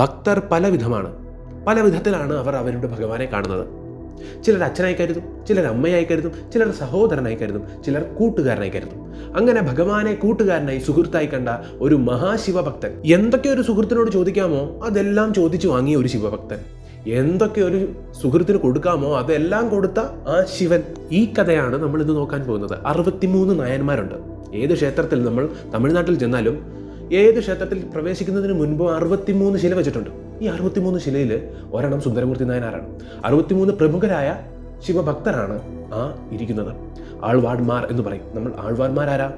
ഭക്തർ പലവിധമാണ്. പല വിധത്തിലാണ് അവർ അവരുടെ ഭഗവാനെ കാണുന്നത്. ചിലർ അച്ഛനായി കരുതും ചിലർ അമ്മയായി കരുതും ചിലർ സഹോദരനായി കരുതും ചിലർ കൂട്ടുകാരനായി കരുതും. അങ്ങനെ ഭഗവാനെ കൂട്ടുകാരനായി സുഹൃത്തായി കണ്ട ഒരു മഹാശിവഭക്തൻ എന്തൊക്കെ ഒരു സുഹൃത്തിനോട് ചോദിക്കാമോ അതെല്ലാം ചോദിച്ചു വാങ്ങിയ ഒരു ശിവഭക്തൻ. എന്തൊക്കെ ഒരു സുഹൃത്തിന് കൊടുക്കാമോ അതെല്ലാം കൊടുത്ത ആ ശിവൻ. ഈ കഥയാണ് നമ്മൾ ഇന്ന് നോക്കാൻ പോകുന്നത്. അറുപത്തിമൂന്ന് നായന്മാരുണ്ട്. ഏത് ക്ഷേത്രത്തിൽ നമ്മൾ തമിഴ്നാട്ടിൽ ചെന്നാലും ഏത് ക്ഷേത്രത്തിൽ പ്രവേശിക്കുന്നതിന് മുൻപ് അറുപത്തിമൂന്ന് ശില വെച്ചിട്ടുണ്ട്. ഈ അറുപത്തിമൂന്ന് ശിലയിൽ ഒരെണ്ണം സുന്ദരമൂർത്തി നായനാരാണ്. അറുപത്തിമൂന്ന് പ്രമുഖരായ ശിവഭക്തരാണ് ആ ഇരിക്കുന്നത്. ആൾവാഡ്മാർ എന്ന് പറയും. നമ്മൾ ആൾവാഡ്മാരാരാ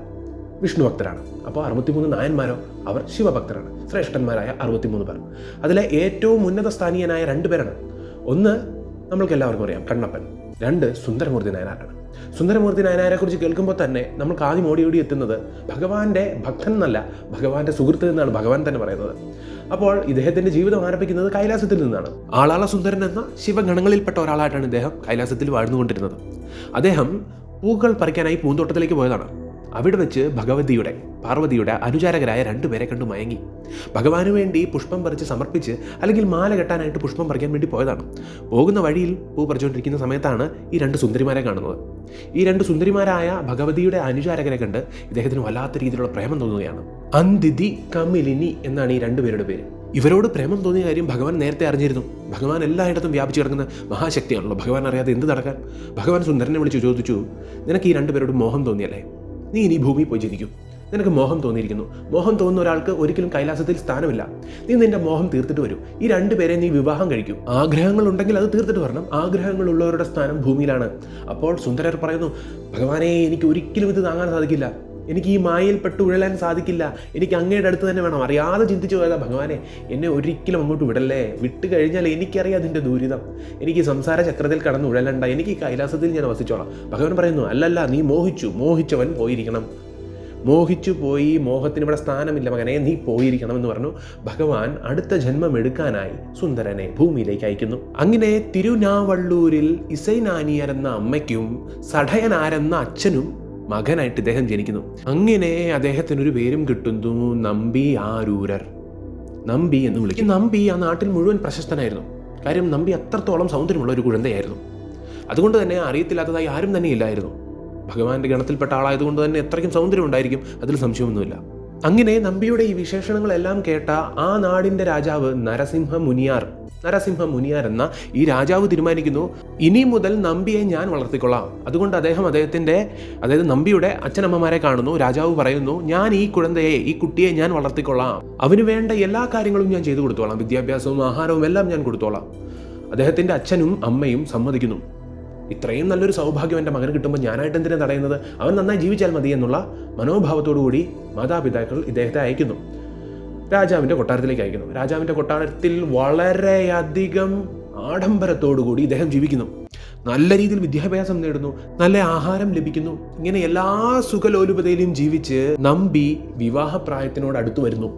വിഷ്ണു ഭക്തരാണ്. അപ്പോൾ അറുപത്തിമൂന്ന് നായന്മാരോ അവർ ശിവഭക്തരാണ്. ശ്രേഷ്ഠന്മാരായ അറുപത്തിമൂന്ന് പേർ. അതിലെ ഏറ്റവും ഉന്നത സ്ഥാനീയനായ രണ്ട് പേരാണ്. ഒന്ന് നമ്മൾക്ക് എല്ലാവർക്കും അറിയാം കണ്ണപ്പൻ. രണ്ട് സുന്ദരമൂർത്തി നായനാരാണ്. സുന്ദരമൂർത്തി നായനാരെ കുറിച്ച് കേൾക്കുമ്പോൾ തന്നെ നമുക്ക് ആദ്യം ഓടി ഓടി എത്തുന്നത് ഭഗവാന്റെ ഭക്തൻ എന്നല്ല ഭഗവാന്റെ സുഹൃത്ത് എന്നാണ് ഭഗവാൻ തന്നെ പറയുന്നത്. അപ്പോൾ ഇദ്ദേഹത്തിന്റെ ജീവിതം ആരംഭിക്കുന്നത് കൈലാസത്തിൽ നിന്നാണ്. ആളാള സുന്ദരൻ എന്ന ശിവഗണങ്ങളിൽപ്പെട്ട ഒരാളായിട്ടാണ് ഇദ്ദേഹം കൈലാസത്തിൽ വാഴ്ന്നുകൊണ്ടിരുന്നത്. അദ്ദേഹം പൂക്കൾ പറിക്കാനായി പൂന്തോട്ടത്തിലേക്ക് പോയതാണ്. അവിടെ വെച്ച് ഭഗവതിയുടെ പാർവതിയുടെ അനുചാരകരായ രണ്ടുപേരെ കണ്ടു മയങ്ങി. ഭഗവാന് വേണ്ടി പുഷ്പം പറിച്ച് സമർപ്പിച്ച് അല്ലെങ്കിൽ മാല കെട്ടാനായിട്ട് പുഷ്പം പറിക്കാൻ വേണ്ടി പോയതാണ്. പോകുന്ന വഴിയിൽ പൂ പറിച്ചുകൊണ്ടിരിക്കുന്ന സമയത്താണ് ഈ രണ്ട് സുന്ദരിമാരെ കാണുന്നത്. ഈ രണ്ട് സുന്ദരിമാരായ ഭഗവതിയുടെ അനുചാരകരെ കണ്ട് ഇദ്ദേഹത്തിന് വല്ലാത്ത രീതിയിലുള്ള പ്രേമം തോന്നുകയാണ്. അന്തിഥി കമിലിനി എന്നാണ് ഈ രണ്ടുപേരുടെ പേര്. ഇവരോട് പ്രേമം തോന്നിയ കാര്യം ഭഗവാൻ നേരത്തെ അറിഞ്ഞിരുന്നു. ഭഗവാൻ എല്ലായിടത്തും വ്യാപിച്ചു കിടക്കുന്ന മഹാശക്തിയാണല്ലോ. ഭഗവാൻ അറിയാതെ എന്ത് നടക്കാൻ? ഭഗവാൻ സുന്ദരനെ വിളിച്ചു ചോദിച്ചു നിനക്ക് ഈ രണ്ടുപേരോട് മോഹം തോന്നിയല്ലേ? നീ ഇനി ഭൂമിയിൽ പോയി ജനിക്കും. നിനക്ക് മോഹം തോന്നിയിരിക്കുന്നു. മോഹം തോന്നുന്ന ഒരാൾക്ക് ഒരിക്കലും കൈലാസത്തിൽ സ്ഥാനമില്ല. നീ നിന്റെ മോഹം തീർത്തിട്ട് വരൂ. ഈ രണ്ടുപേരെ നീ വിവാഹം കഴിക്കും. ആഗ്രഹങ്ങൾ ഉണ്ടെങ്കിൽ അത് തീർത്തിട്ട് വരണം. ആഗ്രഹങ്ങളുള്ളവരുടെ സ്ഥാനം ഭൂമിയിലാണ്. അപ്പോൾ സുന്ദരർ പറയുന്നു ഭഗവാനെ എനിക്ക് ഒരിക്കലും ഇത് താങ്ങാൻ സാധിക്കില്ല. എനിക്ക് ഈ മായയിൽ പെട്ട് ഉഴലാൻ സാധിക്കില്ല. എനിക്ക് അങ്ങയുടെ അടുത്ത് തന്നെ വേണം. അറിയാതെ ചിന്തിച്ചു പോയതാ ഭഗവാനെ. എന്നെ ഒരിക്കലും അങ്ങോട്ട് വിടല്ലേ? വിട്ട് കഴിഞ്ഞാൽ എനിക്കറിയാം അതിന്റെ ദുരിതം. എനിക്ക് സംസാര ചക്രത്തിൽ കടന്ന് ഉഴലണ്ട. എനിക്ക് കൈലാസത്തിൽ ഞാൻ വസിച്ചോളാം. ഭഗവാൻ പറയുന്നു അല്ലല്ല നീ മോഹിച്ചു. മോഹിച്ചവൻ പോയിരിക്കണം. മോഹിച്ചു പോയി മോഹത്തിന് ഇവിടെ സ്ഥാനമില്ല മകനെ. നീ പോയിരിക്കണം എന്ന് പറഞ്ഞു. ഭഗവാൻ അടുത്ത ജന്മം എടുക്കാനായി സുന്ദരനെ ഭൂമിയിലേക്ക് അയക്കുന്നു. അങ്ങനെ തിരുനാവള്ളൂരിൽ ഇസൈനാനിയർ എന്ന അമ്മയ്ക്കും സഠയനാരെന്ന അച്ഛനും മകനായിട്ട് ഇദ്ദേഹം ജനിക്കുന്നു. അങ്ങനെ അദ്ദേഹത്തിനൊരു പേരും കിട്ടുന്നു നമ്പി ആരൂരർ. നമ്പി എന്ന് വിളിക്കും. നമ്പി ആ നാട്ടിൽ മുഴുവൻ പ്രശസ്തനായിരുന്നു. കാര്യം നമ്പി അത്രത്തോളം സൗന്ദര്യമുള്ള ഒരു കുഴന്തയായിരുന്നു. അതുകൊണ്ട് തന്നെ അറിയത്തില്ലാത്തതായി ആരും തന്നെ ഇല്ലായിരുന്നു. ഭഗവാന്റെ ഗണത്തിൽപ്പെട്ട ആളായതുകൊണ്ട് തന്നെ എത്രയ്ക്കും സൗന്ദര്യം ഉണ്ടായിരിക്കും അതിൽ സംശയമൊന്നുമില്ല. അങ്ങനെ നമ്പിയുടെ ഈ വിശേഷണങ്ങളെല്ലാം കേട്ട ആ നാടിന്റെ രാജാവ് നരസിംഹ മുനിയാർ നരസിംഹ മുനിയാർ എന്ന ഈ രാജാവ് തീരുമാനിക്കുന്നു. ഇനി മുതൽ നമ്പിയെ ഞാൻ വളർത്തിക്കൊള്ളാം. അതുകൊണ്ട് അദ്ദേഹം അദ്ദേഹത്തിന്റെ അതായത് നമ്പിയുടെ അച്ഛനമ്മമാരെ കാണുന്നു. രാജാവ് പറയുന്നു ഞാൻ ഈ കുഴന്തയെ ഈ കുട്ടിയെ ഞാൻ വളർത്തിക്കൊള്ളാം. അവന് വേണ്ട എല്ലാ കാര്യങ്ങളും ഞാൻ ചെയ്തു കൊടുത്തോളാം. വിദ്യാഭ്യാസവും ആഹാരവും എല്ലാം ഞാൻ കൊടുത്തോളാം. അദ്ദേഹത്തിന്റെ അച്ഛനും അമ്മയും സമ്മതിക്കുന്നു. ഇത്രയും നല്ലൊരു സൗഭാഗ്യം എന്റെ മകന് കിട്ടുമ്പോൾ ഞാനായിട്ട് എന്തിനാണ് തടയുന്നത്? അവൻ നന്നായി ജീവിച്ചാൽ മതി എന്നുള്ള മനോഭാവത്തോടു കൂടി മാതാപിതാക്കൾ ഇദ്ദേഹത്തെ അയക്കുന്നു. രാജാവിന്റെ കൊട്ടാരത്തിലേക്ക് അയക്കുന്നു. രാജാവിന്റെ കൊട്ടാരത്തിൽ വളരെയധികം ആഡംബരത്തോടുകൂടി ഇദ്ദേഹം ജീവിക്കുന്നു. നല്ല രീതിയിൽ വിദ്യാഭ്യാസം നേടുന്നു നല്ല ആഹാരം ലഭിക്കുന്നു. ഇങ്ങനെ എല്ലാ സുഖലോലുപതയിലും ജീവിച്ച് നമ്പി വിവാഹപ്രായത്തിനോട് അടുത്തു വരുന്നു.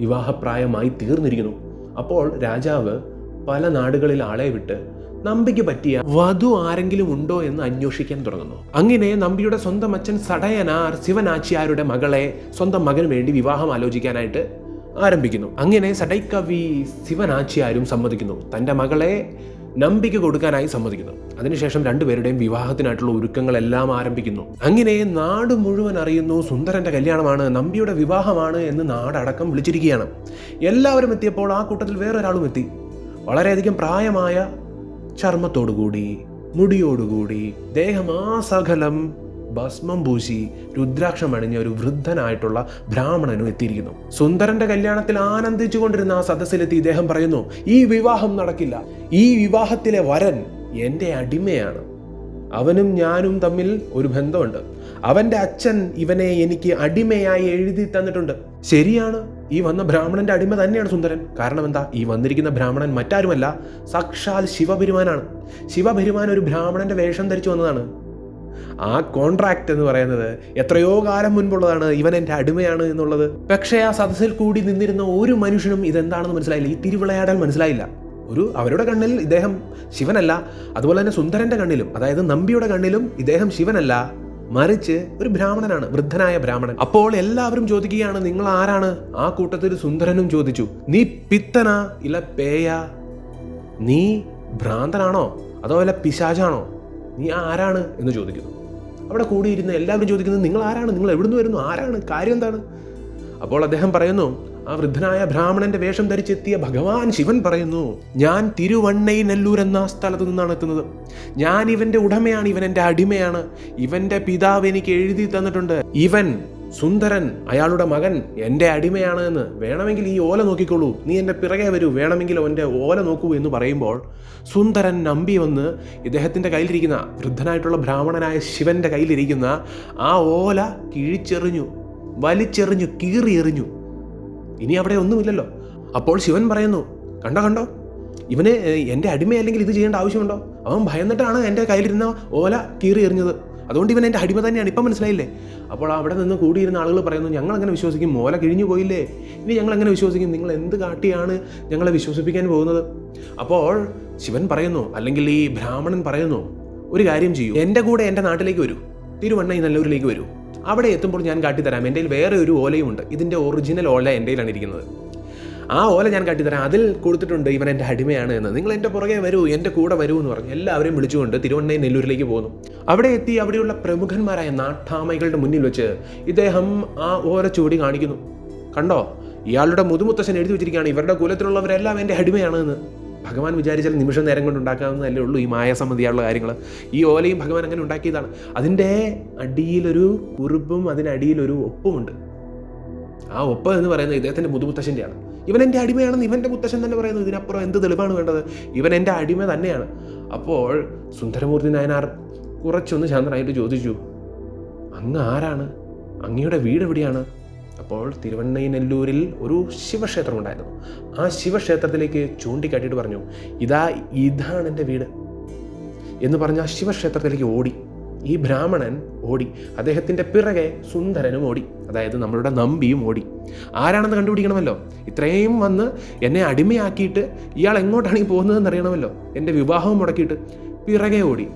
വിവാഹപ്രായമായി തീർന്നിരിക്കുന്നു. അപ്പോൾ രാജാവ് പല നാടുകളിൽ ആളെ വിട്ട് നമ്പിക്ക് പറ്റിയ വധു ആരെങ്കിലും ഉണ്ടോ എന്ന് അന്വേഷിക്കാൻ തുടങ്ങുന്നു. അങ്ങനെ നമ്പിയുടെ സ്വന്തം അച്ഛൻ സടയനാർ ശിവനാച്ചിയാരുടെ മകളെ സ്വന്തം മകന് വേണ്ടി വിവാഹം ആലോചിക്കാനായിട്ട് ആരംഭിക്കുന്നു. അങ്ങനെ സടൈക്കവി ശിവനാച്ചിയാരും സമ്മതിക്കുന്നു. തന്റെ മകളെ നമ്പിക്ക് കൊടുക്കാനായി സമ്മതിക്കുന്നു. അതിനുശേഷം രണ്ടുപേരുടെയും വിവാഹത്തിനായിട്ടുള്ള ഒരുക്കങ്ങളെല്ലാം ആരംഭിക്കുന്നു. അങ്ങനെ നാട് മുഴുവൻ അറിയുന്നു സുന്ദരന്റെ കല്യാണമാണ് നമ്പിയുടെ വിവാഹമാണ് എന്ന് നാടടക്കം വിളിച്ചിരിക്കുകയാണ്. എല്ലാവരും എത്തിയപ്പോൾ ആ കൂട്ടത്തിൽ വേറൊരാളും എത്തി. വളരെയധികം പ്രായമായ ചർമ്മത്തോടുകൂടി മുടിയോടുകൂടി ദേഹമാസകലം ഭസ്മം പൂശി രുദ്രാക്ഷം അണിഞ്ഞ ഒരു വൃദ്ധനായിട്ടുള്ള ബ്രാഹ്മണനും എത്തിയിരിക്കുന്നു. സുന്ദരന്റെ കല്യാണത്തിൽ ആനന്ദിച്ചു കൊണ്ടിരുന്ന ആ സദസ്സിലെത്തി ഇദ്ദേഹം പറയുന്നു ഈ വിവാഹം നടക്കില്ല. ഈ വിവാഹത്തിലെ വരൻ എന്റെ അടിമയാണ്. അവനും ഞാനും തമ്മിൽ ഒരു ബന്ധമുണ്ട്. അവന്റെ അച്ഛൻ ഇവനെ എനിക്ക് അടിമയായി എഴുതി തന്നിട്ടുണ്ട്. ശരിയാണ് ഈ വന്ന ബ്രാഹ്മണന്റെ അടിമ തന്നെയാണ് സുന്ദരൻ. കാരണം എന്താ? ഈ വന്നിരിക്കുന്ന ബ്രാഹ്മണൻ മറ്റാരുമല്ല സാക്ഷാൽ ശിവപെരുമാനാണ് ശിവപെരുമാൻ ഒരു ബ്രാഹ്മണന്റെ വേഷം ധരിച്ചു വന്നതാണ്. ആ കോൺട്രാക്ട് എന്ന് പറയുന്നത് എത്രയോ കാലം മുൻപുള്ളതാണ് ഇവൻ എന്റെ അടിമയാണ് എന്നുള്ളത്. പക്ഷേ ആ സദസ്സിൽ കൂടി നിന്നിരുന്ന ഒരു മനുഷ്യനും ഇതെന്താണെന്ന് മനസ്സിലായില്ല. ഈ തിരുവിളയാടൽ മനസ്സിലായില്ല. ഒരു അവരുടെ കണ്ണിൽ ഇദ്ദേഹം ശിവനല്ല അതുപോലെ തന്നെ സുന്ദരന്റെ കണ്ണിലും അതായത് നമ്പിയുടെ കണ്ണിലും ഇദ്ദേഹം ശിവനല്ല മറിച്ച് ഒരു ബ്രാഹ്മണനാണ് വൃദ്ധനായ ബ്രാഹ്മണൻ. അപ്പോൾ എല്ലാവരും ചോദിക്കുകയാണ് നിങ്ങൾ ആരാണ്? ആ കൂട്ടത്തിൽ സുന്ദരനും ചോദിച്ചു നീ പിത്തനാ ഇല്ല പേയ? നീ ഭ്രാന്തനാണോ? അതോ വല്ല പിശാചാണോ? നീ ആരാണ് എന്ന് ചോദിക്കുന്നു. അവിടെ കൂടിയിരുന്ന എല്ലാവരും ചോദിക്കുന്നത് നിങ്ങൾ ആരാണ് നിങ്ങൾ എവിടുന്ന് വരുന്നു? ആരാണ്? കാര്യം എന്താണ്? അപ്പോൾ അദ്ദേഹം പറയുന്നു ആ വൃദ്ധനായ ബ്രാഹ്മണന്റെ വേഷം ധരിച്ചെത്തിയ ഭഗവാൻ ശിവൻ പറയുന്നു ഞാൻ തിരുവണ്ണൈ നെല്ലൂർ എന്ന സ്ഥലത്ത് നിന്നാണ് എത്തുന്നത്. ഞാൻ ഇവന്റെ ഉടമയാണ് ഇവൻ എന്റെ അടിമയാണ്. ഇവന്റെ പിതാവ് എനിക്ക് എഴുതി തന്നിട്ടുണ്ട്. ഇവൻ സുന്ദരൻ അയാളുടെ മകൻ എന്റെ അടിമയാണ് എന്ന് വേണമെങ്കിൽ ഈ ഓല നോക്കിക്കോളൂ. നീ എന്റെ പിറകെ വരൂ. വേണമെങ്കിൽ അവന്റെ ഓല നോക്കൂ എന്ന് പറയുമ്പോൾ സുന്ദരൻ നമ്പി വന്ന് ഇദ്ദേഹത്തിന്റെ കയ്യിലിരിക്കുന്ന വൃദ്ധനായിട്ടുള്ള ബ്രാഹ്മണനായ ശിവന്റെ കയ്യിലിരിക്കുന്ന ആ ഓല കിഴിച്ചെറിഞ്ഞു വലിച്ചെറിഞ്ഞു കീറി എറിഞ്ഞു ഇനി അവിടെ ഒന്നുമില്ലല്ലോ. അപ്പോൾ ശിവൻ പറയുന്നു കണ്ടോ കണ്ടോ? ഇവന് എന്റെ അടിമയല്ലെങ്കിൽ ഇത് ചെയ്യേണ്ട ആവശ്യമുണ്ടോ? അവൻ ഭയന്നിട്ടാണ് എന്റെ കയ്യിലിരുന്ന ഓല കീറി എറിഞ്ഞത് അതുകൊണ്ട് ഇവൻ എന്റെ അടിമ തന്നെയാണ്. ഇപ്പം മനസ്സിലായില്ലേ? അപ്പോൾ അവിടെ നിന്ന് കൂടിയിരുന്ന ആളുകൾ പറയുന്നു ഞങ്ങൾ അങ്ങനെ വിശ്വസിക്കും. മോല കിഴിഞ്ഞു പോയില്ലേ? ഇനി ഞങ്ങൾ എങ്ങനെ വിശ്വസിക്കും. നിങ്ങൾ എന്ത് കാട്ടിയാണ് ഞങ്ങളെ വിശ്വസിപ്പിക്കാൻ പോകുന്നത്? അപ്പോൾ ശിവൻ പറയുന്നു അല്ലെങ്കിൽ ഈ ബ്രാഹ്മണൻ പറയുന്നു ഒരു കാര്യം ചെയ്യൂ. എന്റെ കൂടെ എന്റെ നാട്ടിലേക്ക് വരൂ. തിരുവണ്ണ നല്ലൂരിലേക്ക് വരൂ. അവിടെ എത്തുമ്പോൾ ഞാൻ കാട്ടിത്തരാം. എന്റെ വേറെ ഒരു ഓലയുമുണ്ട് ഇതിന്റെ ഒറിജിനൽ ഓല എന്റെ ഇരിക്കുന്നത്. ആ ഓല ഞാൻ കാട്ടിത്തരാം. അതിൽ കൊടുത്തിട്ടുണ്ട് ഇവൻ എന്റെ അടിമയാണ് എന്ന്. നിങ്ങൾ എന്റെ പുറകെ വരൂ എന്റെ കൂടെ വരൂ എന്ന് പറഞ്ഞു. എല്ലാവരെയും വിളിച്ചുകൊണ്ട് തിരുവണ്ണയും നെല്ലൂരിലേക്ക് പോകുന്നു അവിടെ എത്തി അവിടെയുള്ള പ്രമുഖന്മാരായ നാട്ടാമൈകളുടെ മുന്നിൽ വെച്ച് ഇദ്ദേഹം ആ ഓല ചൂടി കാണിക്കുന്നു. കണ്ടോ? ഇയാളുടെ മുതുമുത്തശ്ശൻ എഴുതി വെച്ചിരിക്കുകയാണ് ഇവരുടെ കുലത്തിലുള്ളവരെല്ലാം എന്റെ അടിമയാണ് എന്ന്. ഭഗവാൻ വിചാരിച്ചാൽ നിമിഷം നേരം കൊണ്ട് ഉണ്ടാക്കാവുന്നതല്ലേ ഉള്ളൂ ഈ മായ മായാസമ്മതിയായുള്ള കാര്യങ്ങൾ. ഈ ഓലയും ഭഗവാൻ അങ്ങനെ ഉണ്ടാക്കിയതാണ്. അതിന്റെ അടിയിലൊരു കുറിപ്പും അതിനടിയിലൊരു ഒപ്പുമുണ്ട് ആ ഒപ്പം എന്ന് പറയുന്നത് ഇദ്ദേഹത്തിന്റെ മുതുമുത്തശ്ശന്റെയാണ്. ഇവൻ എന്റെ അടിമയാണെന്ന് ഇവന്റെ മുത്തശ്ശൻ തന്നെ പറയുന്നു ഇതിനപ്പുറം എന്ത് തെളിവാണ് വേണ്ടത്? ഇവൻ എന്റെ അടിമ തന്നെയാണ്. അപ്പോൾ സുന്ദരമൂർത്തി നായനാർ കുറച്ചൊന്ന് ശാന്തനായിട്ട് ചോദിച്ചു അങ്ങ് ആരാണ്? അങ്ങയുടെ വീട് എവിടെയാണ്? അപ്പോൾ തിരുവണ്ണൈനെല്ലൂരിൽ ഒരു ശിവക്ഷേത്രം ഉണ്ടായിരുന്നു. ആ ശിവക്ഷേത്രത്തിലേക്ക് ചൂണ്ടിക്കാട്ടിയിട്ട് പറഞ്ഞു ഇതാ ഇതാണ് എന്റെ വീട്. എന്ന് പറഞ്ഞ ആ ശിവക്ഷേത്രത്തിലേക്ക് ഓടി. ഈ ബ്രാഹ്മണൻ ഓടി. അദ്ദേഹത്തിന്റെ പിറകെ സുന്ദരനും ഓടി. അതായത് നമ്മളുടെ നമ്പിയും ഓടി. ആരാണെന്ന് കണ്ടുപിടിക്കണമല്ലോ. ഇത്രയും വന്ന് എന്നെ അടിമയാക്കിയിട്ട് ഇയാൾ എങ്ങോട്ടാണ് ഈ പോകുന്നതെന്ന് അറിയണമല്ലോ. എന്റെ വിവാഹവും മുടക്കിയിട്ട് പിറകെ ഓടി.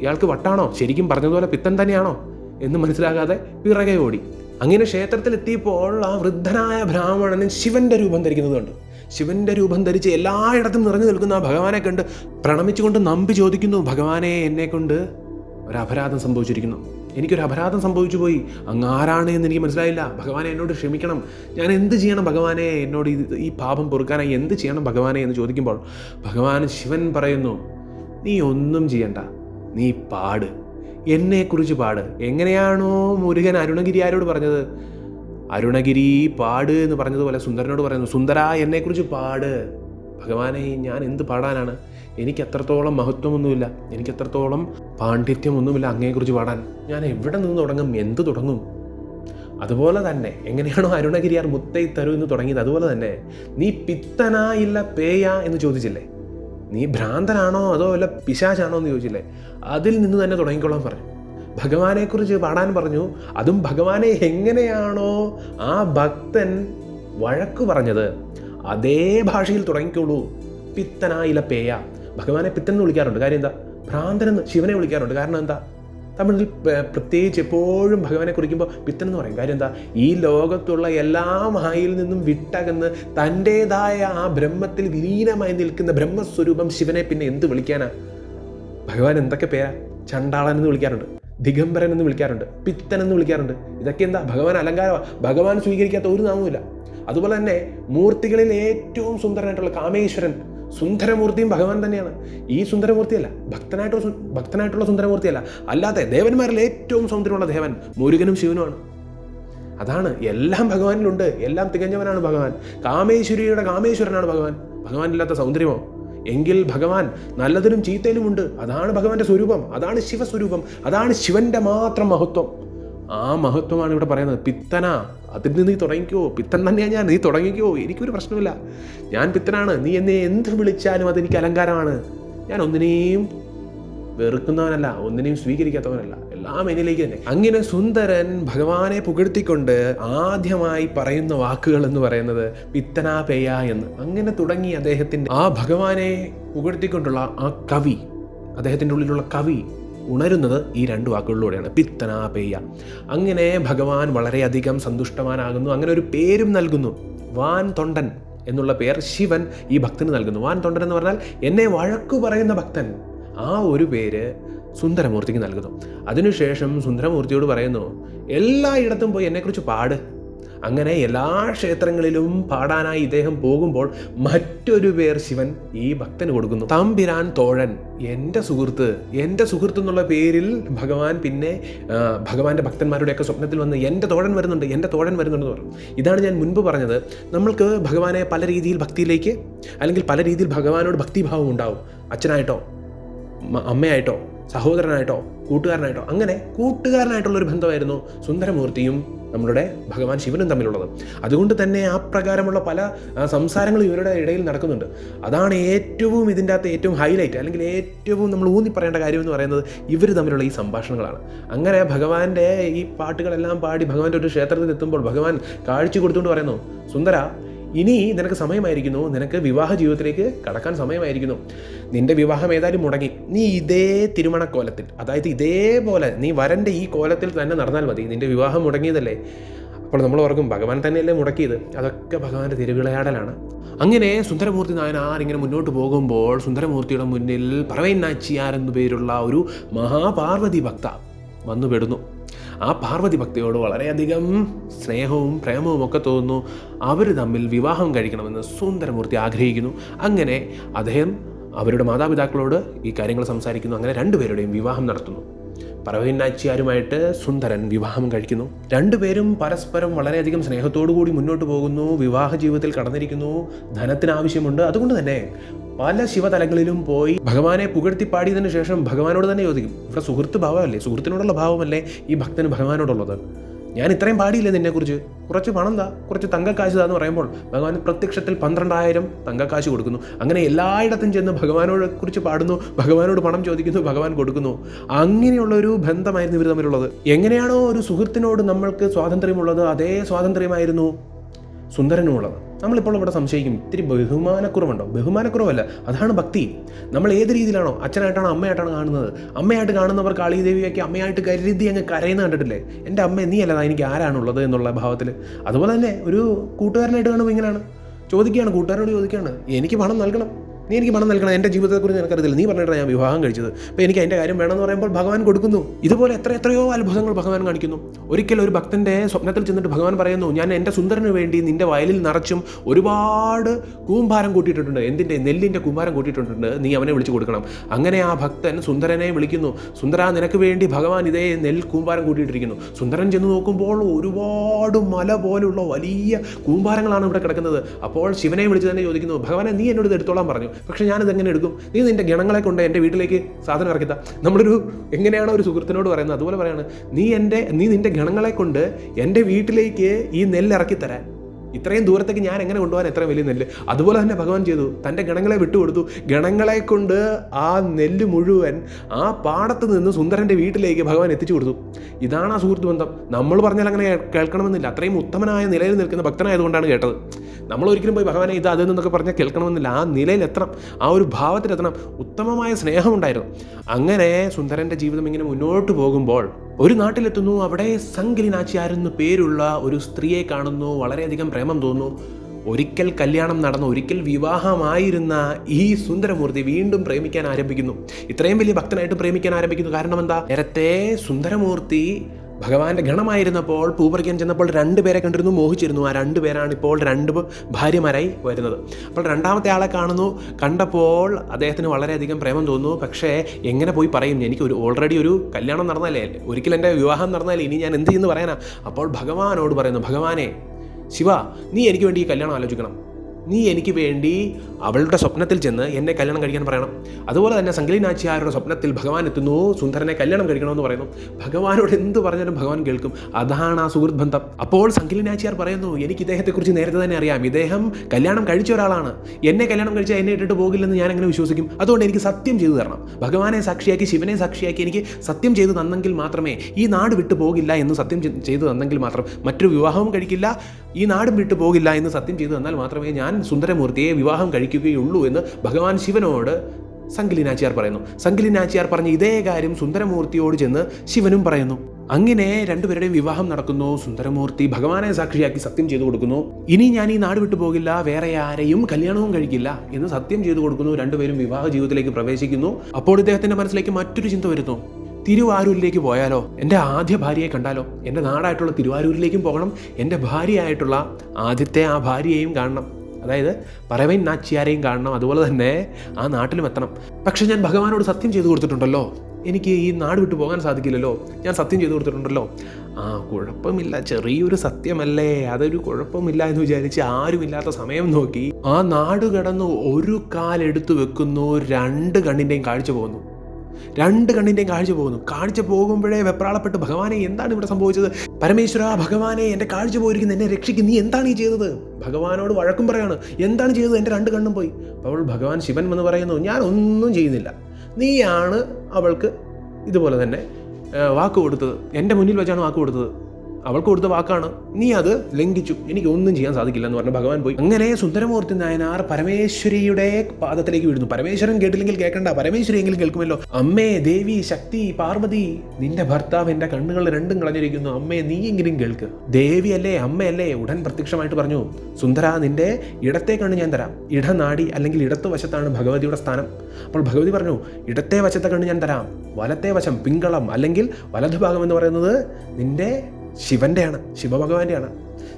ഇയാൾക്ക് വട്ടാണോ? ശരിക്കും പറഞ്ഞതുപോലെ പിത്തൻ തന്നെയാണോ? എന്ന് മനസ്സിലാകാതെ പിറകെ ഓടി. അങ്ങനെ ക്ഷേത്രത്തിൽ എത്തിയപ്പോൾ ആ വൃദ്ധനായ ബ്രാഹ്മണൻ ശിവന്റെ രൂപം ധരിക്കുന്നത് കണ്ടു. ശിവന്റെ രൂപം ധരിച്ച് എല്ലായിടത്തും നിറഞ്ഞു നിൽക്കുന്ന ആ ഭഗവാനെ കണ്ട് പ്രണമിച്ചുകൊണ്ട് നമ്പി ചോദിക്കുന്നു ഭഗവാനെ എന്നെ കൊണ്ട് ഒരു അപരാധം സംഭവിച്ചിരിക്കുന്നു. എനിക്കൊരു അപരാധം സംഭവിച്ചു പോയി. അങ്ങ് ആരാണ് എന്ന് എനിക്ക് മനസ്സിലായില്ല. ഭഗവാനെ എന്നോട് ക്ഷമിക്കണം. ഞാൻ എന്ത് ചെയ്യണം ഭഗവാനെ? എന്നോട് ഈ പാപം പൊറുക്കാനായി എന്ത് ചെയ്യണം ഭഗവാനെ എന്ന് ചോദിക്കുമ്പോൾ ഭഗവാൻ ശിവൻ പറയുന്നു നീ ഒന്നും ചെയ്യണ്ട. നീ പാട്. എന്നെക്കുറിച്ച് പാട്. എങ്ങനെയാണോ മുരുകൻ അരുണഗിരിയാരോട് പറഞ്ഞത്? അരുണഗിരി പാട് എന്ന് പറഞ്ഞതുപോലെ സുന്ദരനോട് പറയുന്നു സുന്ദര എന്നെക്കുറിച്ച് പാട്. ഭഗവാനെ ഞാൻ എന്ത് പാടാനാണ്? എനിക്ക് എത്രത്തോളം മഹത്വമൊന്നുമില്ല എനിക്ക് എത്രത്തോളം പാണ്ഡിത്യമൊന്നുമില്ല അങ്ങയെക്കുറിച്ച് പാടാൻ. ഞാൻ എവിടെ നിന്ന് തുടങ്ങും എന്ത് തുടങ്ങും? അതുപോലെ തന്നെ എങ്ങനെയാണോ അരുണഗിരിയാർ മുത്തൈ തരൂ എന്ന് തുടങ്ങിയത് അതുപോലെ തന്നെ നീ പിത്തനായില്ല പേയ എന്ന് ചോദിച്ചില്ലേ? നീ ഭ്രാന്തനാണോ അതോ വല്ല പിശാചാണോ എന്ന് ചോദിച്ചില്ലേ? അതിൽ നിന്ന് തന്നെ തുടങ്ങിക്കോളാൻ പറഞ്ഞു. ഭഗവാനെക്കുറിച്ച് പാടാൻ പറഞ്ഞു അതും ഭഗവാനെ എങ്ങനെയാണോ ആ ഭക്തൻ വഴക്ക് പറഞ്ഞത് അതേ ഭാഷയിൽ തുടങ്ങിക്കോളൂ പിത്തനായില പേയ. ഭഗവാനെ പിത്തൻ വിളിക്കാറുണ്ട്. കാര്യം എന്താ? ഭ്രാന്തനെന്ന് ശിവനെ വിളിക്കാറുണ്ട്. കാരണം എന്താ? തമിഴിൽ പ്രത്യേകിച്ച് എപ്പോഴും ഭഗവാനെ കുറിക്കുമ്പോൾ പിത്തൻ എന്ന് പറയും. കാര്യം എന്താ? ഈ ലോകത്തുള്ള എല്ലാ മായയിൽ നിന്നും വിട്ടകന്ന് തന്റേതായ ആ ബ്രഹ്മത്തിൽ വിലീനമായി നിൽക്കുന്ന ബ്രഹ്മസ്വരൂപം ശിവനെ പിന്നെ എന്ത് വിളിക്കാനാ? ഭഗവാൻ എന്തൊക്കെ പേരാ? ചണ്ടാളൻ എന്ന് വിളിക്കാറുണ്ട്. ദിഗംബരൻ എന്ന് വിളിക്കാറുണ്ട്. പിത്തൻ എന്ന് വിളിക്കാറുണ്ട്. ഇതൊക്കെ എന്താ? ഭഗവാൻ അലങ്കാരമാണ് ഭഗവാൻ സ്വീകരിക്കാത്ത ഒരു നാമവുമില്ല അതുപോലെ തന്നെ മൂർത്തികളിൽ ഏറ്റവും സുന്ദരനായിട്ടുള്ള കാമേശ്വരൻ സുന്ദരമൂർത്തിയും ഭഗവാൻ തന്നെയാണ്. ഈ സുന്ദരമൂർത്തിയല്ല ഭക്തനായിട്ടുള്ള ഭക്തനായിട്ടുള്ള സുന്ദരമൂർത്തിയല്ല. അല്ലാതെ ദേവന്മാരിൽ ഏറ്റവും സൗന്ദര്യമുള്ള ദേവൻ മുരുകനും ശിവനുമാണ് അതാണ് എല്ലാം ഭഗവാനിലുണ്ട് എല്ലാം തികഞ്ഞവനാണ് ഭഗവാൻ. കാമേശ്വരിയുടെ കാമേശ്വരനാണ് ഭഗവാൻ. ഭഗവാനില്ലാത്ത സൗന്ദര്യമോ? എങ്കിൽ ഭഗവാൻ നല്ലതിലും ചീത്തയിലുമുണ്ട്. അതാണ് ഭഗവാന്റെ സ്വരൂപം അതാണ് ശിവസ്വരൂപം അതാണ് ശിവന്റെ മാത്രം മഹത്വം. ആ മഹത്വമാണ് ഇവിടെ പറയുന്നത്. പിത്തന അതിൽ നിന്ന് നീ തുടങ്ങിക്കോ. പിത്തൻ തന്നെയാണ് ഞാൻ നീ തുടങ്ങിക്കോ. എനിക്കൊരു പ്രശ്നമില്ല ഞാൻ പിത്തനാണ്. നീ എന്നെ എന്ത് വിളിച്ചാലും അതെനിക്ക് അലങ്കാരമാണ്. ഞാൻ ഒന്നിനെയും വെറുക്കുന്നവനല്ല ഒന്നിനെയും സ്വീകരിക്കാത്തവനല്ല. എല്ലാം എന്നിലേക്ക് തന്നെ. അങ്ങനെ സുന്ദരൻ ഭഗവാനെ പുകഴ്ത്തിക്കൊണ്ട് ആദ്യമായി പറയുന്ന വാക്കുകൾ എന്ന് പറയുന്നത് പിത്തനാ പേയ എന്ന്. അങ്ങനെ തുടങ്ങി അദ്ദേഹത്തിന്റെ ആ ഭഗവാനെ പുകഴ്ത്തിക്കൊണ്ടുള്ള ആ കവി അദ്ദേഹത്തിന്റെ ഉള്ളിലുള്ള കവി ഉണരുന്നത് ഈ രണ്ട് വാക്കുകളിലൂടെയാണ്. പിത്തന പെയ്യ. അങ്ങനെ ഭഗവാൻ വളരെയധികം സന്തുഷ്ടവാനാകുന്നു. അങ്ങനെ ഒരു പേരും നൽകുന്നു. വാൻ തൊണ്ടൻ എന്നുള്ള പേർ ശിവൻ ഈ ഭക്തന് നൽകുന്നു. വാൻ തൊണ്ടൻ എന്ന് പറഞ്ഞാൽ എന്നെ വഴക്കു പറയുന്ന ഭക്തൻ. ആ ഒരു പേര് സുന്ദരമൂർത്തിക്ക് നൽകുന്നു. അതിനുശേഷം സുന്ദരമൂർത്തിയോട് പറയുന്നു എല്ലായിടത്തും പോയി എന്നെക്കുറിച്ച് പാട്. അങ്ങനെ എല്ലാ ക്ഷേത്രങ്ങളിലും പാടാനായി ഇദ്ദേഹം പോകുമ്പോൾ മറ്റൊരു പേർ ശിവൻ ഈ ഭക്തന് കൊടുക്കുന്നു. തമ്പിരാൻ തോഴൻ. എന്റെ സുഹൃത്ത്. എന്റെ സുഹൃത്ത് എന്നുള്ള പേരിൽ ഭഗവാൻ പിന്നെ ഭഗവാന്റെ ഭക്തന്മാരുടെയൊക്കെ സ്വപ്നത്തിൽ വന്ന് എന്റെ തോഴൻ വരുന്നുണ്ട് എന്റെ തോഴൻ വരുന്നുണ്ട് എന്ന് പറഞ്ഞു. ഇതാണ് ഞാൻ മുൻപ് പറഞ്ഞത്. നമ്മൾക്ക് ഭഗവാനെ പല രീതിയിൽ ഭക്തിയിലേക്ക് അല്ലെങ്കിൽ പല രീതിയിൽ ഭഗവാനോട് ഭക്തിഭാവം ഉണ്ടാവും. അച്ഛനായിട്ടോ അമ്മയായിട്ടോ സഹോദരനായിട്ടോ കൂട്ടുകാരനായിട്ടോ അങ്ങനെ കൂട്ടുകാരനായിട്ടുള്ളൊരു ബന്ധമായിരുന്നു സുന്ദരമൂർത്തിയും നമ്മളുടെ ഭഗവാൻ ശിവനും തമ്മിലുള്ളത്. അതുകൊണ്ട് തന്നെ ആ പ്രകാരമുള്ള പല സംസാരങ്ങളും ഇവരുടെ ഇടയിൽ നടക്കുന്നുണ്ട്. അതാണ് ഏറ്റവും ഇതിന്റെ അകത്ത് ഏറ്റവും ഹൈലൈറ്റ് അല്ലെങ്കിൽ ഏറ്റവും നമ്മൾ ഊന്നി പറയേണ്ട കാര്യം എന്ന് പറയുന്നത് ഇവർ തമ്മിലുള്ള ഈ സംഭാഷണങ്ങളാണ്. അങ്ങനെ ഭഗവാന്റെ ഈ പാട്ടുകളെല്ലാം പാടി ഭഗവാന്റെ ഒരു ക്ഷേത്രത്തിൽ എത്തുമ്പോൾ ഭഗവാൻ കാഴ്ച കൊടുത്തുകൊണ്ട് പറയുന്നു സുന്ദര ഇനി നിനക്ക് സമയമായിരിക്കുന്നു. നിനക്ക് വിവാഹ ജീവിതത്തിലേക്ക് കടക്കാൻ സമയമായിരിക്കുന്നു. നിന്റെ വിവാഹം ഏതായാലും മുടങ്ങി. നീ ഇതേ തിരുമണക്കോലത്തിൽ അതായത് ഇതേപോലെ നീ വരന്റെ ഈ കോലത്തിൽ തന്നെ നടന്നാൽ മതി. നിന്റെ വിവാഹം മുടങ്ങിയതല്ലേ? അപ്പോൾ നമ്മൾ ഓർക്കും ഭഗവാൻ തന്നെയല്ലേ മുടക്കിയത്? അതൊക്കെ ഭഗവാന്റെ തിരുവിളയാടലാണ്. അങ്ങനെ സുന്ദരമൂർത്തി നായനാർ ഇങ്ങനെ മുന്നോട്ട് പോകുമ്പോൾ സുന്ദരമൂർത്തിയുടെ മുന്നിൽ പറവൈനാച്ചിയാർ എന്നു പേരുള്ള ഒരു മഹാപാർവതി ഭക്ത വന്നു പെടുന്നു ആ പാർവതി ഭക്തിയോട് വളരെയധികം സ്നേഹവും പ്രേമവും ഒക്കെ തോന്നുന്നു. അവർ തമ്മിൽ വിവാഹം കഴിക്കണമെന്ന് സുന്ദരമൂർത്തി ആഗ്രഹിക്കുന്നു. അങ്ങനെ അദ്ദേഹം അവരുടെ മാതാപിതാക്കളോട് ഈ കാര്യങ്ങൾ സംസാരിക്കുന്നു. അങ്ങനെ രണ്ടുപേരുടെയും വിവാഹം നടത്തുന്നു. പറവീനാച്ചിയാരുമായിട്ട് സുന്ദരൻ വിവാഹം കഴിക്കുന്നു. രണ്ടുപേരും പരസ്പരം വളരെയധികം സ്നേഹത്തോടു കൂടി മുന്നോട്ട് പോകുന്നു. വിവാഹ ജീവിതത്തിൽ കടന്നിരിക്കുന്നു. ധനത്തിന് ആവശ്യമുണ്ട്. അതുകൊണ്ട് തന്നെ പല ശിവതലങ്ങളിലും പോയി ഭഗവാനെ പുകഴ്ത്തി പാടിയതിനു ശേഷം ഭഗവാനോട് തന്നെ ചോദിക്കും. ഇവിടെ സുഹൃത്ത് ഭാവമല്ലേ? സുഹൃത്തിനോടുള്ള ഭാവമല്ലേ ഈ ഭക്തന് ഭഗവാനോടുള്ളത്? ഞാൻ ഇത്രയും പാടിയില്ലേ നിന്നെക്കുറിച്ച്? കുറച്ച് പണം താ കുറച്ച് തങ്കക്കാശ് താന്ന് പറയുമ്പോൾ ഭഗവാൻ പ്രത്യക്ഷത്തിൽ പന്ത്രണ്ടായിരം തങ്കക്കാശ് കൊടുക്കുന്നു. അങ്ങനെ എല്ലായിടത്തും ചെന്ന് ഭഗവാനോട് കുറിച്ച് പാടുന്നു ഭഗവാനോട് പണം ചോദിക്കുന്നു ഭഗവാൻ കൊടുക്കുന്നു. അങ്ങനെയുള്ള ഒരു ബന്ധമായിരുന്നു ഇവർ തമ്മിലുള്ളത്. എങ്ങനെയാണോ ഒരു സുഹൃത്തിനോട് നമ്മൾക്ക് സ്വാതന്ത്ര്യമുള്ളത് അതേ സ്വാതന്ത്ര്യമായിരുന്നു. സുന്ദരനുമുള്ളത്. നമ്മളിപ്പോൾ ഇവിടെ സംശയിക്കും ഇത്തിരി ബഹുമാനക്കുറവുണ്ടോ? ബഹുമാനക്കുറവല്ല അതാണ് ഭക്തി. നമ്മൾ ഏത് രീതിയിലാണോ അച്ഛനായിട്ടാണോ അമ്മയായിട്ടാണ് കാണുന്നത്? അമ്മയായിട്ട് കാണുന്നവർ കാളീദേവിയൊക്കെ അമ്മയായിട്ട് കരുതി അങ്ങ് കരയുന്ന കണ്ടിട്ടില്ലേ? എന്റെ അമ്മ നീ അല്ലാതെ എനിക്ക് ആരാണുള്ളത് എന്നുള്ള ഭാവത്തിൽ. അതുപോലെ തന്നെ ഒരു കൂട്ടുകാരനായിട്ട് കാണുമ്പോൾ ഇങ്ങനെയാണ്. ചോദിക്കുകയാണ് കൂട്ടുകാരോട് ചോദിക്കുകയാണ് എനിക്ക് പണം നൽകണം. നീ എനിക്ക് പണം നൽകണം എന്റെ ജീവിതത്തെക്കുറിച്ച് എനിക്കറിയില്ല നീ പറഞ്ഞിട്ടാണ് ഞാൻ വിവാഹം കഴിച്ചത്. അപ്പോൾ എനിക്ക് അതിന്റെ കാര്യം വേണമെന്ന് പറയുമ്പോൾ ഭഗവാൻ കൊടുക്കുന്നു. ഇതുപോലെ എത്ര എത്രയോ അത്ഭുതങ്ങൾ ഭഗവാൻ കാണിക്കുന്നു. ഒരിക്കൽ ഒരു ഭക്തന്റെ സ്വപ്നത്തിൽ ചെന്നിട്ട് ഭഗവാൻ പറയുന്നു ഞാൻ എന്റെ സുന്ദരന് വേണ്ടി നിന്റെ വയലിൽ നിറച്ചും ഒരുപാട് കൂമ്പാരം കൂട്ടിയിട്ടുണ്ട്. എന്തിന്റെ നെല്ലിന്റെ കൂമ്പാരം കൂട്ടിയിട്ടുണ്ട്. നീ അവനെ വിളിച്ചു കൊടുക്കണം. അങ്ങനെ ആ ഭക്തൻ സുന്ദരനെ വിളിക്കുന്നു. സുന്ദര നിനക്ക് വേണ്ടി ഭഗവാൻ ഇതേ നെൽ കൂമ്പാരം കൂട്ടിയിട്ടിരിക്കുന്നു. സുന്ദരൻ ചെന്ന് നോക്കുമ്പോൾ ഒരുപാട് മല പോലുള്ള വലിയ കൂമ്പാരങ്ങളാണ് ഇവിടെ കിടക്കുന്നത്. അപ്പോൾ ശിവനെ വിളിച്ച് തന്നെ ചോദിക്കുന്നു ഭഗവാനെ നീ എന്നോട് ഇത് എടുത്തോളാൻ പറഞ്ഞു. പക്ഷേ ഞാനിത് എങ്ങനെ എടുക്കും? നീ നിന്റെ ഗണങ്ങളെ കൊണ്ട് എന്റെ വീട്ടിലേക്ക് സാധനം ഇറക്കിത്ത. നമ്മളൊരു എങ്ങനെയാണോ ഒരു സുഹൃത്തിനോട് പറയുന്നത്? അതുപോലെ പറയാണ് നീ എന്റെ നീ നിന്റെ ഗണങ്ങളെ കൊണ്ട് എന്റെ വീട്ടിലേക്ക് ഈ നെല്ല് ഇറക്കി തരാൻ ഇത്രയും ദൂരത്തേക്ക് ഞാൻ എങ്ങനെ കൊണ്ടുപോകാൻ എത്ര വലിയ നെല്ല്? അതുപോലെ തന്നെ ഭഗവാൻ ചെയ്തു. തന്റെ ഗണങ്ങളെ വിട്ടുകൊടുത്തു. ഗണങ്ങളെ കൊണ്ട് ആ നെല്ല് മുഴുവൻ ആ പാടത്ത് നിന്ന് സുന്ദരന്റെ വീട്ടിലേക്ക് ഭഗവാൻ എത്തിച്ചു കൊടുത്തു. ഇതാണ് ആ സുഹൃത്ത് ബന്ധം. നമ്മൾ പറഞ്ഞാൽ അങ്ങനെ കേൾക്കണമെന്നില്ല. അത്രയും ഉത്തമനായ നിലയിൽ നിൽക്കുന്ന ഭക്തനായതുകൊണ്ടാണ് കേട്ടത്. നമ്മൾ ഒരിക്കലും പോയി ഭഗവാനെ ഇത് അതിൽ നിന്നൊക്കെ പറഞ്ഞാൽ കേൾക്കണമെന്നില്ല. ആ നിലയിൽ എത്തണം ആ ഒരു ഭാവത്തിലെത്തണം. ഉത്തമമായ സ്നേഹമുണ്ടായിരുന്നു. അങ്ങനെ സുന്ദരന്റെ ജീവിതം ഇങ്ങനെ മുന്നോട്ട് പോകുമ്പോൾ ഒരു നാട്ടിലെത്തുന്നു അവിടെ സംഗലിനാച്ചിയാരെന്ന് പേരുള്ള ഒരു സ്ത്രീയെ കാണുന്നു വളരെയധികം പ്രേമം തോന്നുന്നു. ഒരിക്കൽ കല്യാണം നടന്ന ഒരിക്കൽ വിവാഹമായിരുന്ന ഈ സുന്ദരമൂർത്തി വീണ്ടും പ്രേമിക്കാൻ ആരംഭിക്കുന്നു. ഇത്രയും വലിയ ഭക്തനായിട്ട് പ്രേമിക്കാൻ ആരംഭിക്കുന്നു. കാരണം എന്താ? നേരത്തെ സുന്ദരമൂർത്തി ഭഗവാന്റെ ഗണമായിരുന്നപ്പോൾ പൂപറിക്കാൻ ചെന്നപ്പോൾ രണ്ടുപേരെ കണ്ടിരുന്നു മോഹിച്ചിരുന്നു. ആ രണ്ടുപേരാണ് ഇപ്പോൾ രണ്ട് ഭാര്യമാരായി വരുന്നത്. അപ്പോൾ രണ്ടാമത്തെ ആളെ കാണുന്നു. കണ്ടപ്പോൾ അദ്ദേഹത്തിന് വളരെയധികം പ്രേമം തോന്നുന്നു. പക്ഷേ എങ്ങനെ പോയി പറയും? എനിക്ക് ഒരു ഓൾറെഡി ഒരു കല്യാണം നടന്നല്ലേ? ഒരിക്കലും എന്റെ വിവാഹം നടന്നാലേ ഇനി ഞാൻ എന്ത് ചെയ്യുന്നു പറയാനാ. അപ്പോൾ ഭഗവാനോട് പറയുന്നു ഭഗവാനെ ശിവ നീ എനിക്ക് വേണ്ടി ഈ കല്യാണം ആലോചിക്കണം. നീ എനിക്ക് വേണ്ടി അവളുടെ സ്വപ്നത്തിൽ ചെന്ന് എന്നെ കല്യാണം കഴിക്കാൻ പറയണം. അതുപോലെ തന്നെ സംഗലിനാച്ചിയാരുടെ സ്വപ്നത്തിൽ ഭഗവാൻ എത്തുന്നു സുന്ദരനെ കല്യാണം കഴിക്കണമെന്ന് പറയുന്നു. ഭഗവാനോട് എന്ത് പറഞ്ഞാലും ഭഗവാൻ കേൾക്കും. അതാണ് ആ സുഹൃത്ത് ബന്ധം അപ്പോൾ സംഗലിനാച്ചിയാർ പറയുന്നു എനിക്ക് ഇദ്ദേഹത്തെക്കുറിച്ച് നേരത്തെ തന്നെ അറിയാം. ഇദ്ദേഹം കല്യാണം കഴിച്ച ഒരാളാണ്. എന്നെ കല്യാണം കഴിച്ചാൽ എന്നെ ഇട്ടിട്ട് പോകില്ലെന്ന് ഞാൻ അങ്ങനെ വിശ്വസിക്കും? അതുകൊണ്ട് എനിക്ക് സത്യം ചെയ്തു തരണം. ഭഗവാനെ സാക്ഷിയാക്കി ശിവനെ സാക്ഷിയാക്കി എനിക്ക് സത്യം ചെയ്തു തന്നെങ്കിൽ മാത്രമേ ഈ നാട് വിട്ടു പോകില്ല എന്ന് സത്യം ചെയ്തു തന്നെങ്കിൽ മാത്രം. മറ്റൊരു വിവാഹവും കഴിക്കില്ല. ഈ നാടും വിട്ടു പോകില്ല എന്ന് സത്യം ചെയ്തു തന്നാൽ മാത്രമേ ഞാൻ സുന്ദരമൂർത്തിയെ വിവാഹം കഴിക്കുകയുള്ളൂ എന്ന് ഭഗവാൻ ശിവനോട് സംഗിലി നാച്ചിയാർ പറയുന്നു. സംഗിലി നാച്ചിയാർ പറഞ്ഞ ഇതേ കാര്യം സുന്ദരമൂർത്തിയോട് ചെന്ന് ശിവനും പറയുന്നു. അങ്ങനെ രണ്ടുപേരുടെയും വിവാഹം നടക്കുന്നു. സുന്ദരമൂർത്തി ഭഗവാനെ സാക്ഷിയാക്കി സത്യം ചെയ്തു കൊടുക്കുന്നു. ഇനി ഞാൻ ഈ നാട് വിട്ടു പോകില്ല. വേറെ ആരെയും കല്യാണവും കഴിക്കില്ല എന്ന് സത്യം ചെയ്തു കൊടുക്കുന്നു. രണ്ടുപേരും വിവാഹ ജീവിതത്തിലേക്ക് പ്രവേശിക്കുന്നു. അപ്പോൾ ഇദ്ദേഹത്തിന്റെ മനസ്സിലേക്ക് മറ്റൊരു ചിന്ത വരുന്നു. തിരുവാരൂരിലേക്ക് പോയാലോ? എന്റെ ആദ്യ ഭാര്യയെ കണ്ടാലോ? എന്റെ നാടായിട്ടുള്ള തിരുവാരൂരിലേക്കും പോകണം. എന്റെ ഭാര്യയായിട്ടുള്ള ആദ്യത്തെ ആ ഭാര്യയെയും കാണണം. അതായത് പറവൻ നാച്ചിയാരെയും കാണണം. അതുപോലെ തന്നെ ആ നാട്ടിലും എത്തണം. പക്ഷെ ഞാൻ ഭഗവാനോട് സത്യം ചെയ്തു കൊടുത്തിട്ടുണ്ടല്ലോ. എനിക്ക് ഈ നാട് വിട്ടു പോകാൻ സാധിക്കില്ലല്ലോ. ഞാൻ സത്യം ചെയ്തു കൊടുത്തിട്ടുണ്ടല്ലോ. ആ കുഴപ്പമില്ല. ചെറിയൊരു സത്യമല്ലേ. അതൊരു കുഴപ്പമില്ല എന്ന് വിചാരിച്ച് ആരുമില്ലാത്ത സമയം നോക്കി ആ നാട് കടന്ന് ഒരു കാലെടുത്ത് വെക്കുന്നു. രണ്ട് കണ്ണിന്റെയും കാഴ്ച പോകുന്നു. രണ്ട് കണ്ണിന്റെയും കാഴ്ച പോകുന്നു. കാഴ്ച പോകുമ്പോഴേ വെപ്രാളപ്പെട്ട് ഭഗവാനെ എന്താണ് ഇവിടെ സംഭവിച്ചത്? പരമേശ്വര ഭഗവാനെ എന്റെ കാഴ്ച പോയിരിക്കുന്നു എന്നെ രക്ഷിക്കും നീ എന്താണ് ഈ ചെയ്തത്? ഭഗവാനോട് വഴക്കും പറയാണ് എന്താണ് ചെയ്തത് എന്റെ രണ്ട് കണ്ണും പോയി. അപ്പോൾ ഭഗവാൻ ശിവൻ എന്ന് പറയുന്നു ഞാൻ ഒന്നും ചെയ്യുന്നില്ല. നീയാണ് അവൾക്ക് ഇതുപോലെ തന്നെ വാക്ക് കൊടുത്തത്. എന്റെ മുന്നിൽ വെച്ചാണ് വാക്ക് കൊടുത്തത്. അവൾക്ക് കൊടുത്ത വാക്കാണ് നീ അത് ലംഘിച്ചു. എനിക്ക് ഒന്നും ചെയ്യാൻ സാധിക്കില്ല എന്ന് പറഞ്ഞ് ഭഗവാൻ പോയി. അങ്ങനെ സുന്ദരമൂർത്തി നായനാർ പരമേശ്വരിയുടെ പാദത്തിലേക്ക് വീഴുന്നു. പരമേശ്വരൻ കേട്ടില്ലെങ്കിൽ കേൾക്കണ്ട പരമേശ്വരിയെങ്കിലും കേൾക്കുമല്ലോ. അമ്മേ ദേവി ശക്തി പാർവതി നിന്റെ ഭർത്താവ് എന്റെ കണ്ണുകൾ രണ്ടും കളഞ്ഞിരിക്കുന്നു. അമ്മേ നീയെങ്കിലും കേൾക്ക്. ദേവിയല്ലേ അമ്മയല്ലേ? ഉടൻ പ്രത്യക്ഷമായിട്ട് പറഞ്ഞു സുന്ദര നിന്റെ ഇടത്തെ കണ്ണ് ഞാൻ തരാം. ഇടനാടി അല്ലെങ്കിൽ ഇടത്തു വശത്താണ് ഭഗവതിയുടെ സ്ഥാനം. അപ്പോൾ ഭഗവതി പറഞ്ഞു ഇടത്തെ വശത്തെ കണ്ണ് ഞാൻ തരാം. വലത്തെ വശം പിങ്കളം അല്ലെങ്കിൽ വലതുഭാഗം എന്ന് പറയുന്നത് നിന്റെ ശിവന്റെയാണ് ശിവഭഗവാന്റെയാണ്.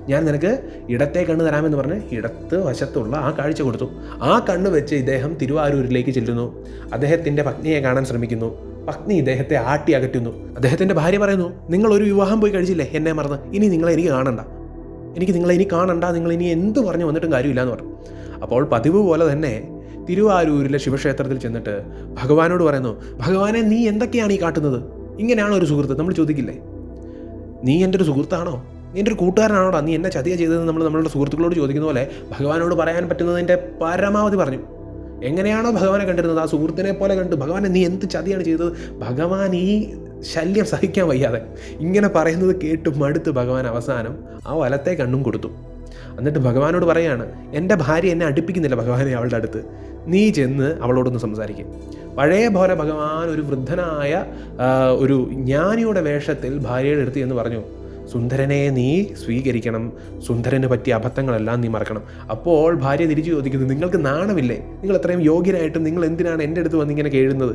ഞാൻ നിനക്ക് ഇടത്തെ കണ്ണ് തരാമെന്ന് പറഞ്ഞ് ഇടത്ത് വശത്തുള്ള ആ കാഴ്ച കൊടുത്തു. ആ കണ്ണ് വെച്ച് ഇദ്ദേഹം തിരുവാരൂരിലേക്ക് ചെല്ലുന്നു. അദ്ദേഹത്തിന്റെ പത്നിയെ കാണാൻ ശ്രമിക്കുന്നു. പത്നി ഇദ്ദേഹത്തെ ആട്ടി അകറ്റുന്നു. അദ്ദേഹത്തിന്റെ ഭാര്യ പറയുന്നു നിങ്ങൾ ഒരു വിവാഹം പോയി കഴിച്ചില്ലേ? എന്നെ മറന്ന്. ഇനി നിങ്ങളെ എനിക്ക് കാണണ്ട. എനിക്ക് നിങ്ങളെ ഇനി കാണണ്ട. നിങ്ങൾ ഇനി എന്ത് പറഞ്ഞു വന്നിട്ടും കാര്യമില്ല എന്ന് പറഞ്ഞു. അപ്പോൾ പതിവ് പോലെ തന്നെ തിരുവാരൂരിലെ ശിവക്ഷേത്രത്തിൽ ചെന്നിട്ട് ഭഗവാനോട് പറയുന്നു ഭഗവാനെ നീ എന്തൊക്കെയാണ് ഈ കാട്ടുന്നത്? ഇങ്ങനെയാണോ ഒരു സുഹൃത്ത്? നമ്മൾ ചോദിക്കില്ലേ? നീ എന്റെ ഒരു സുഹൃത്താണോ? നീ എന്റെ ഒരു കൂട്ടുകാരനാണോടാ? നീ എന്നെ ചതിയ ചെയ്തതെന്ന് നമ്മൾ നമ്മളുടെ സുഹൃത്തുക്കളോട് ചോദിക്കുന്ന പോലെ ഭഗവാനോട് പറയാൻ പറ്റുന്നതിന്റെ പരമാവധി പറഞ്ഞു. എങ്ങനെയാണോ ഭഗവാനെ കണ്ടിരുന്നത്? ആ സുഹൃത്തിനെ പോലെ കണ്ടു. ഭഗവാനെ നീ എന്ത് ചതിയാണ് ചെയ്തത്? ഭഗവാൻ ഈ ശല്യം സഹിക്കാൻ വയ്യാതെ ഇങ്ങനെ പറയുന്നത് കേട്ട് മടുത്ത് ഭഗവാൻ അവസാനം ആ വലത്തെ കണ്ണും കൊടുത്തു. എന്നിട്ട് ഭഗവാനോട് പറയാണ് എന്റെ ഭാര്യ എന്നെ അടുപ്പിക്കുന്നില്ല ഭഗവാനെ അവളുടെ അടുത്ത്. നീ ചെന്ന് അവളോടൊന്ന് സംസാരിക്കും. പഴയ പോലെ ഭഗവാൻ ഒരു വൃദ്ധനായ ഒരു ജ്ഞാനിയുടെ വേഷത്തിൽ ഭാര്യയുടെ അടുത്ത് എന്ന് പറഞ്ഞു സുന്ദരനെ നീ സ്വീകരിക്കണം സുന്ദരന് പറ്റിയ അബദ്ധങ്ങളെല്ലാം നീ മറക്കണം. അപ്പോൾ ഭാര്യ തിരിച്ചു ചോദിക്കുന്നത് നിങ്ങൾക്ക് നാണമില്ലേ? നിങ്ങൾ എത്രയും യോഗ്യനായിട്ടും നിങ്ങൾ എന്തിനാണ് എന്റെ അടുത്ത് വന്ന് ഇങ്ങനെ കേഴുന്നത്?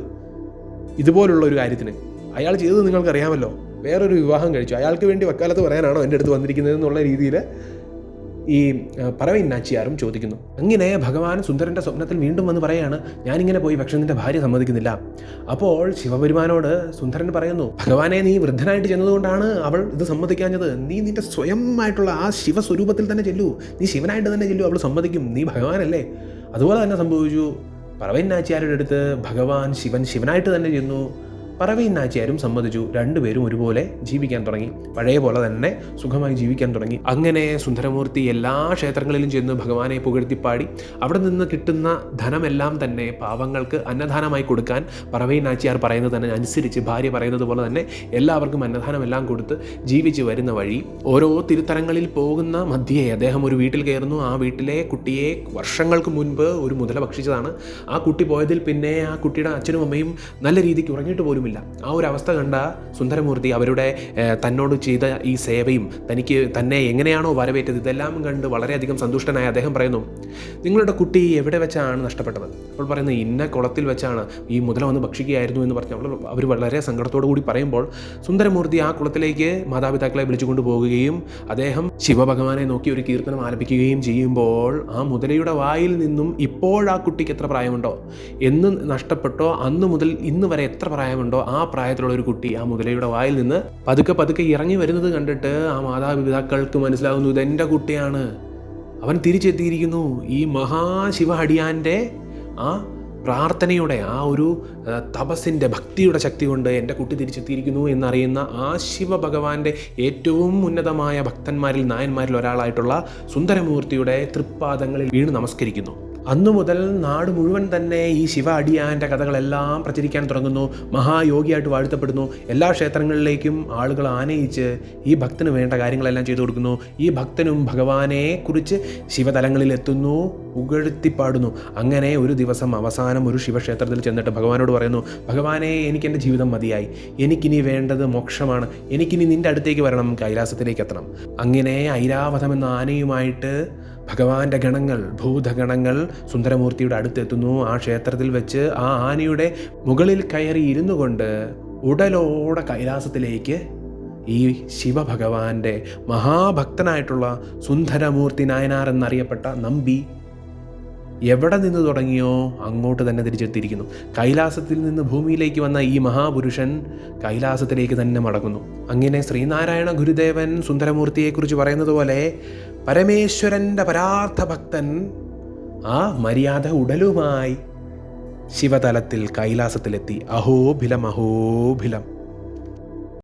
ഇതുപോലുള്ള ഒരു കാര്യത്തിന് അയാൾ ചെയ്തത് നിങ്ങൾക്കറിയാമല്ലോ. വേറൊരു വിവാഹം കഴിച്ചു. അയാൾക്ക് വേണ്ടി വക്കാലത്ത് പറയാനാണോ എന്റെ അടുത്ത് വന്നിരിക്കുന്നത് എന്നുള്ള രീതിയിൽ ഈ പറവൻ നാച്ചിയാറും ചോദിക്കുന്നു അങ്ങനെ ഭഗവാൻ സുന്ദരന്റെ സ്വപ്നത്തിൽ വീണ്ടും വന്ന് പറയാണ് ഞാനിങ്ങനെ പോയി പക്ഷെ നിന്റെ ഭാര്യ സമ്മതിക്കുന്നില്ല? അപ്പോൾ ശിവപെരുമാനോട് സുന്ദരൻ പറയുന്നു ഭഗവാനെ നീ വൃദ്ധനായിട്ട് ചെന്നതുകൊണ്ടാണ് അവൾ ഇത് സമ്മതിക്കാഞ്ഞത്. നീ നിന്റെ സ്വയമായിട്ടുള്ള ആ ശിവസ്വരൂപത്തിൽ തന്നെ ചെല്ലൂ. നീ ശിവനായിട്ട് തന്നെ ചെല്ലൂ അവൾ സമ്മതിക്കും. നീ ഭഗവാനല്ലേ? അതുപോലെ തന്നെ സംഭവിച്ചു. പറവൻ നാച്ചിയാരുടെ അടുത്ത് ഭഗവാൻ ശിവൻ ശിവനായിട്ട് തന്നെ ചെന്നു. പറവീൻ നാച്ചിയാരും സമ്മതിച്ചു. രണ്ടുപേരും ഒരുപോലെ ജീവിക്കാൻ തുടങ്ങി. പഴയ പോലെ തന്നെ സുഖമായി ജീവിക്കാൻ തുടങ്ങി. അങ്ങനെ സുന്ദരമൂർത്തി എല്ലാ ക്ഷേത്രങ്ങളിലും ചെന്ന് ഭഗവാനെ പുകഴ്ത്തിപ്പാടി. അവിടെ നിന്ന് കിട്ടുന്ന ധനമെല്ലാം തന്നെ പാവങ്ങൾക്ക് അന്നദാനമായി കൊടുക്കാൻ പറവീൻ നാച്ചിയാർ പറയുന്നത് തന്നെ അനുസരിച്ച് ഭാര്യ പറയുന്നത് പോലെ തന്നെ എല്ലാവർക്കും അന്നദാനമെല്ലാം കൊടുത്ത് ജീവിച്ച് വരുന്ന വഴി. ഓരോ തിരുത്തരങ്ങളിൽ പോകുന്ന മധ്യേ അദ്ദേഹം ഒരു വീട്ടിൽ കയറുന്നു. ആ വീട്ടിലെ കുട്ടിയെ വർഷങ്ങൾക്ക് മുൻപ് ഒരു മുതല ഭക്ഷിച്ചതാണ്. ആ കുട്ടി പോയതിൽ പിന്നെ ആ കുട്ടിയുടെ അച്ഛനും അമ്മയും നല്ല രീതിക്ക് ഉറങ്ങിയിട്ട് പോലുമില്ല ആ ഒരു അവസ്ഥ കണ്ട സുന്ദരമൂർത്തി അവരുടെ തന്നോട് ചെയ്ത ഈ സേവയും തനിക്ക് തന്നെ എങ്ങനെയാണോ വരവേറ്റത് ഇതെല്ലാം കണ്ട് വളരെയധികം സന്തുഷ്ടനായ അദ്ദേഹം പറയുന്നു നിങ്ങളുടെ കുട്ടി എവിടെ വെച്ചാണ് നഷ്ടപ്പെട്ടത്? അപ്പോൾ പറയുന്നത് ഇന്ന കുളത്തിൽ വെച്ചാണ്. ഈ മുതല വന്ന് ഭക്ഷിക്കുകയായിരുന്നു എന്ന് പറഞ്ഞ്. അവൾ അവർ വളരെ സങ്കടത്തോടു കൂടി പറയുമ്പോൾ സുന്ദരമൂർത്തി ആ കുളത്തിലേക്ക് മാതാപിതാക്കളെ വിളിച്ചുകൊണ്ട് പോകുകയും അദ്ദേഹം ശിവഭഗവാനെ നോക്കി ഒരു കീർത്തനം ആലപിക്കുകയും ചെയ്യുമ്പോൾ ആ മുതലയുടെ വായിൽ നിന്നും ഇപ്പോൾ ആ കുട്ടിക്ക് എത്ര പ്രായമുണ്ടോ? എന്ന് നഷ്ടപ്പെട്ടോ? അന്ന് മുതൽ ഇന്ന് വരെ എത്ര പ്രായമുണ്ടോ? ആ പ്രായത്തിലുള്ള ഒരു കുട്ടി ആ മുതലയുടെ വായിൽ നിന്ന് പതുക്കെ പതുക്കെ ഇറങ്ങി വരുന്നത് കണ്ടിട്ട് ആ മാതാപിതാക്കൾക്ക് മനസ്സിലാകുന്നു ഇതെന്റെ കുട്ടിയാണ്. അവൻ തിരിച്ചെത്തിയിരിക്കുന്നു. ഈ മഹാശിവ അടിയാന്റെ ആ പ്രാർത്ഥനയുടെ ആ ഒരു തപസ്സിന്റെ ഭക്തിയുടെ ശക്തി കൊണ്ട് എന്റെ കുട്ടി തിരിച്ചെത്തിയിരിക്കുന്നു എന്നറിയുന്ന ആ ശിവഭഗവാന്റെ ഏറ്റവും ഉന്നതമായ ഭക്തന്മാരിൽ നായന്മാരിൽ ഒരാളായിട്ടുള്ള സുന്ദരമൂർത്തിയുടെ തൃപ്പാദങ്ങളിൽ വീണ് നമസ്കരിക്കുന്നു. അന്നു മുതൽ നാട് മുഴുവൻ തന്നെ ഈ ശിവ അടിയാന്റെ കഥകളെല്ലാം പ്രചരിക്കാൻ തുടങ്ങുന്നു. മഹായോഗിയായിട്ട് വാഴ്ത്തപ്പെടുന്നു. എല്ലാ ക്ഷേത്രങ്ങളിലേക്കും ആളുകൾ ആനയിച്ച് ഈ ഭക്തന് വേണ്ട കാര്യങ്ങളെല്ലാം ചെയ്തു കൊടുക്കുന്നു. ഈ ഭക്തനും ഭഗവാനെ കുറിച്ച് ശിവതലങ്ങളിൽ എത്തുന്നു പുകഴ്ത്തിപ്പാടുന്നു അങ്ങനെ ഒരു ദിവസം അവസാനം ഒരു ശിവക്ഷേത്രത്തിൽ ചെന്നിട്ട് ഭഗവാനോട് പറയുന്നു ഭഗവാനെ എനിക്ക് എന്റെ ജീവിതം മതിയായി. എനിക്കിനി വേണ്ടത് മോക്ഷമാണ്. എനിക്കിനി നിന്റെ അടുത്തേക്ക് വരണം കൈലാസത്തിലേക്ക് എത്തണം. അങ്ങനെ ഐരാവതം എന്ന ആനയുമായിട്ട് ഭഗവാന്റെ ഗണങ്ങൾ ഭൂതഗണങ്ങൾ സുന്ദരമൂർത്തിയുടെ അടുത്തെത്തുന്നു. ആ ക്ഷേത്രത്തിൽ വെച്ച് ആ ആനയുടെ മുകളിൽ കയറി ഇരുന്നു കൊണ്ട് ഉടലോടെ കൈലാസത്തിലേക്ക് ഈ ശിവഭഗവാന്റെ മഹാഭക്തനായിട്ടുള്ള സുന്ദരമൂർത്തി നായനാർ എന്നറിയപ്പെട്ട നമ്പി എവിടെ നിന്ന് തുടങ്ങിയോ അങ്ങോട്ട് തന്നെ തിരിച്ചെത്തിയിരിക്കുന്നു. കൈലാസത്തിൽ നിന്ന് ഭൂമിയിലേക്ക് വന്ന ഈ മഹാപുരുഷൻ കൈലാസത്തിലേക്ക് തന്നെ മടങ്ങുന്നു. അങ്ങനെ ശ്രീനാരായണ ഗുരുദേവൻ സുന്ദരമൂർത്തിയെക്കുറിച്ച് പറയുന്നത് പോലെ പരമേശ്വരന്റെ പരാർത്ഥ ഭക്തൻ ആ മര്യാദ ഉടലുമായി ശിവതലത്തിൽ കൈലാസത്തിലെത്തി. അഹോഭിലം അഹോഭിലം